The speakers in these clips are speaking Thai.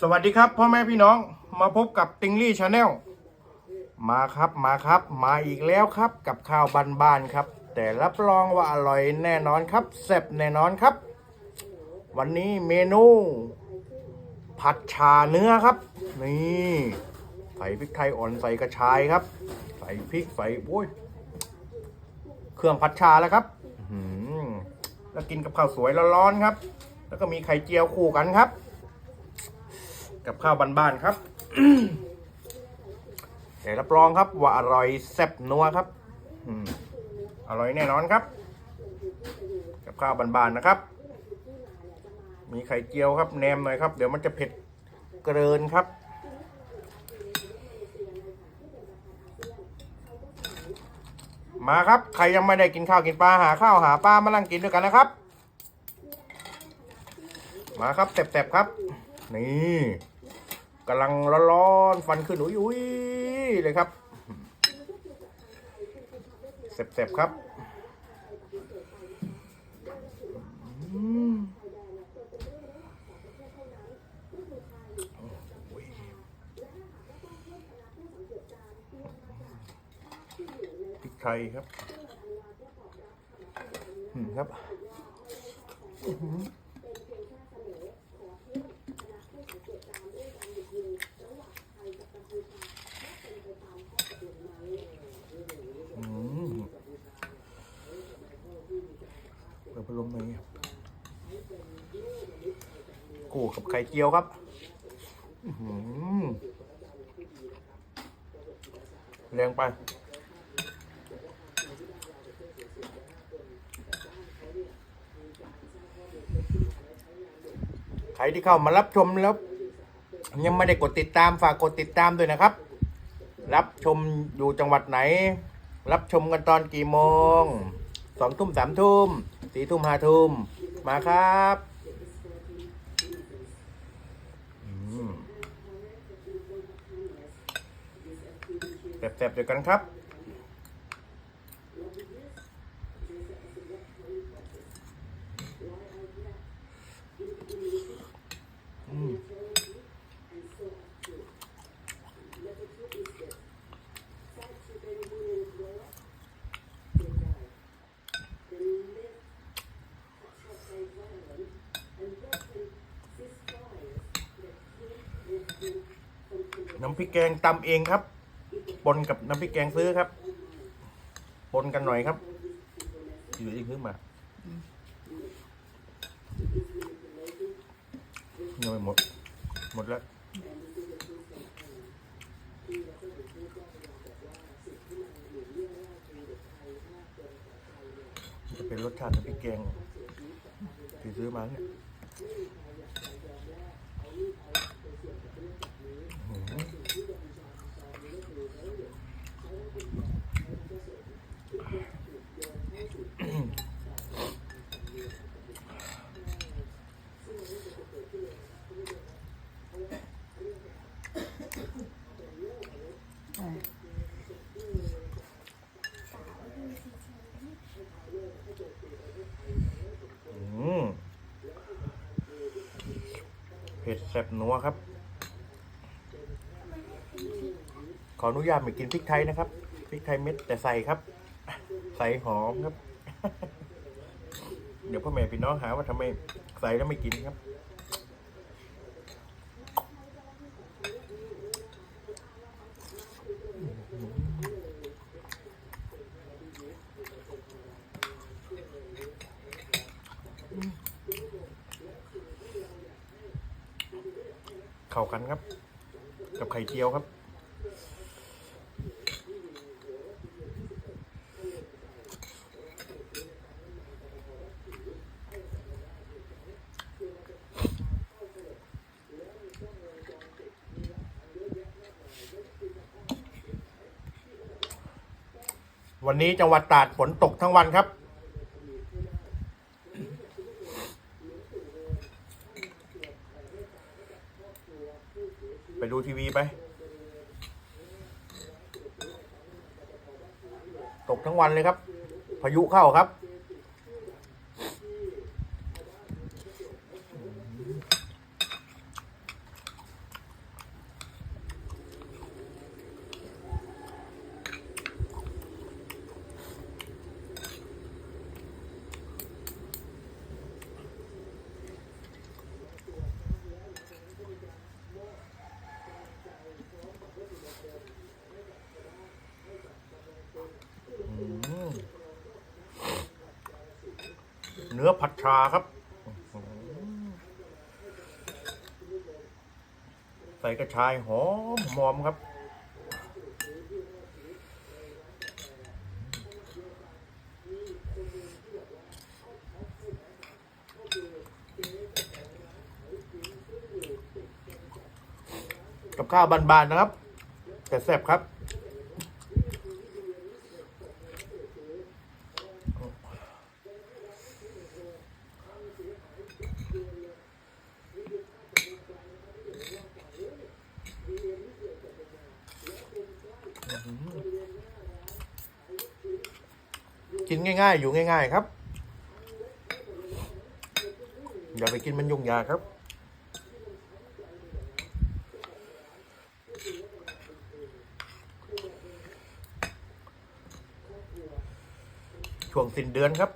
สวัสดีครับพ่อแม่พี่น้องมาพบกับติงลี่ชาแนลมาครับมาครับ มาอีกแล้วครับกับข้าวบ้านๆครับ แต่รับรองว่าอร่อยแน่นอนครับแซ่บแน่นอนครับ วันนี้เมนู ผัดชาเนื้อครับ นี่ใส่พริกไทยอ่อนใส่กระชายครับ ใส่พริกใส่โอ้ยเครื่องผัดชาแล้วครับแล้วกินกับข้าวสวยร้อนๆครับ แล้วก็มีไข่เจียวคู่กันครับ กับข้าวบ้านๆครับแต่รับรองครับว่าอร่อยแซ่บนัวครับอร่อยแน่นอนครับ กับข้าวบ้านๆนะครับ มีไข่เจียวครับแนมหน่อยครับ เดี๋ยวมันจะเผ็ดเกินครับ มาครับ ใครยังไม่ได้กินข้าวกินปลาหาข้าวหาปลามานั่งกินด้วยกันนะครับ มาครับแสบๆครับ นี่ กำลังร้อนๆฟันขึ้นอุ้ยอุ้ยเลยครับเสบๆครับพริกไทยครับ ครับ อืมเปิดพัดลมเลยกูกับ ไข่เจียวครับแรงไป ใครที่เข้ามารับชมแล้ว ยังไม่ได้กดติดตามฝากกดติดตามด้วยนะครับ รับชมอยู่จังหวัดไหน รับชมกันตอนกี่โมงสองทุ่มสามทุ่มสี่ทุ่มห้าทุ่มมาครับอืม แซ่บๆเดียวกันครับน้ำพริกแกงตำเองครับ ปนกับน้ำพริกแกงซื้อครับ ปนกันหน่อยครับอยู่ที่ซื้อมายังไม่หมด หมดแล้ว จะเป็นรสชาติน้ำพริกแกงที่ซื้อมาเนี่ยอื้อหืออืม เผ็ดแซ่บนัวครับ ขออนุญาตไม่กินพริกไทยนะครับ พริกไทยเม็ดแต่ใส่ครับ ใส่หอมครับ เดี๋ยวพ่อแม่พี่น้องหาว่าทำไมใส่แล้วไม่กินครับ เข้ากันครับ กับไข่เจียวครับ วันนี้จังหวัดตราดฝนตกทั้งวันครับ ไปดูทีวีไป ตกทั้งวันเลยครับ พายุเข้าครับ นื้อผัดชาครับ ใส่กระชายหอมหอมครับ กับข้าวบานๆนะครับ แต่แซ่บครับ ง่าย ๆ อยู่ง่าย ๆ ครับ อย่าไปกินมันยุ่งยากครับ ช่วงสิ้นเดือนครับ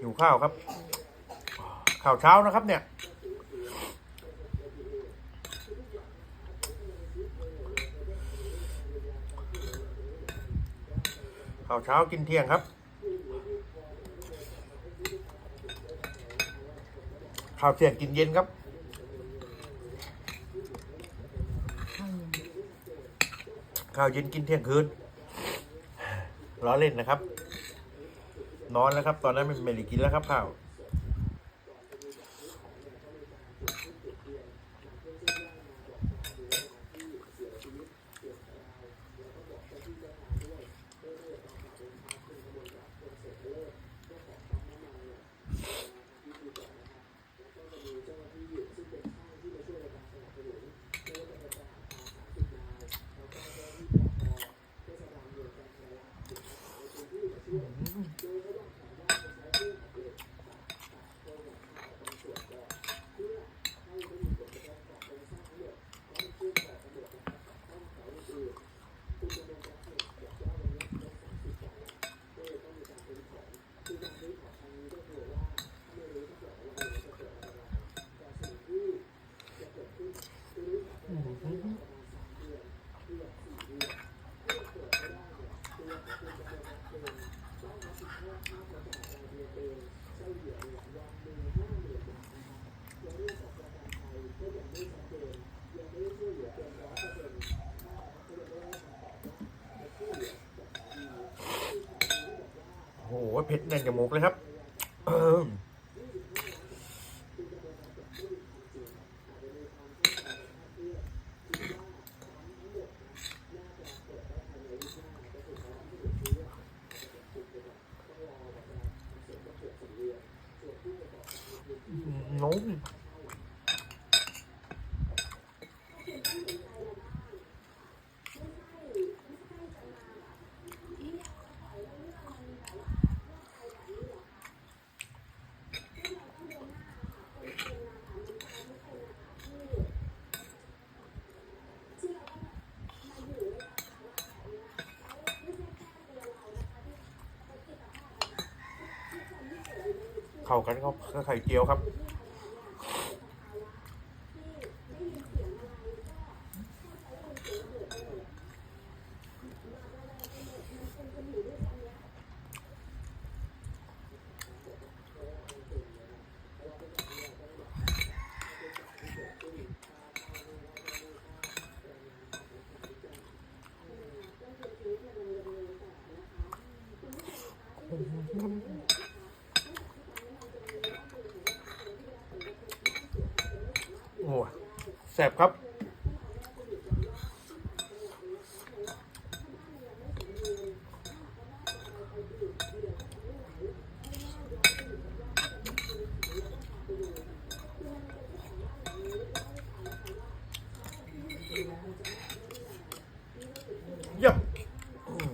หิ วข้าวครับข้าวเช้านะครับเนี่ยข้าวเช้ากินเที่ยงครับข้าวเที่ยงกินเย็นครับข้าวเย็นกินเที่ยงคืนล้อเล่นนะครับ นอนแล้วครับ ตอนนั้นไม่ไม่ได้กินแล้วครับข้าว โอ้โห เผ็ดแน่นจมูกเลยครับ เอิ่มนุ่ม เข้ากันก็ไข่เจียวครับ เโอ้ แสบครับ เยี่ยมอืม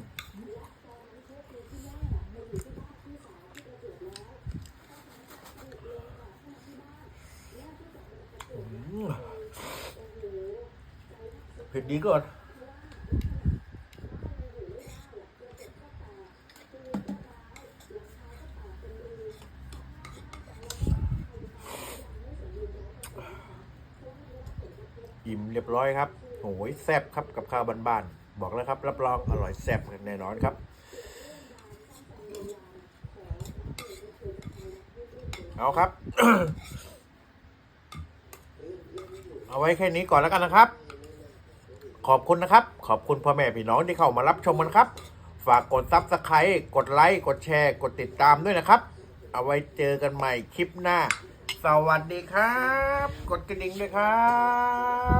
อืม เผ็ดดีก่อนอิ่มเรียบร้อยครับโอ้ยแซ่บครับกับข้าวบ้านๆบอกแล้วครับ รับรองอร่อยแซ่บแน่นอนครับ เอาครับ เอาไว้แค่นี้ก่อนแล้วกันนะครับ ขอบคุณนะครับ ขอบคุณพ่อแม่พี่น้องที่เข้ามารับชมกันครับ ฝากกดซับสไครต์กดไลค์ กดแชร์ กดติดตามด้วยนะครับ เอาไว้เจอกันใหม่คลิปหน้า สวัสดีครับ กดกระดิ่งด้วยครับ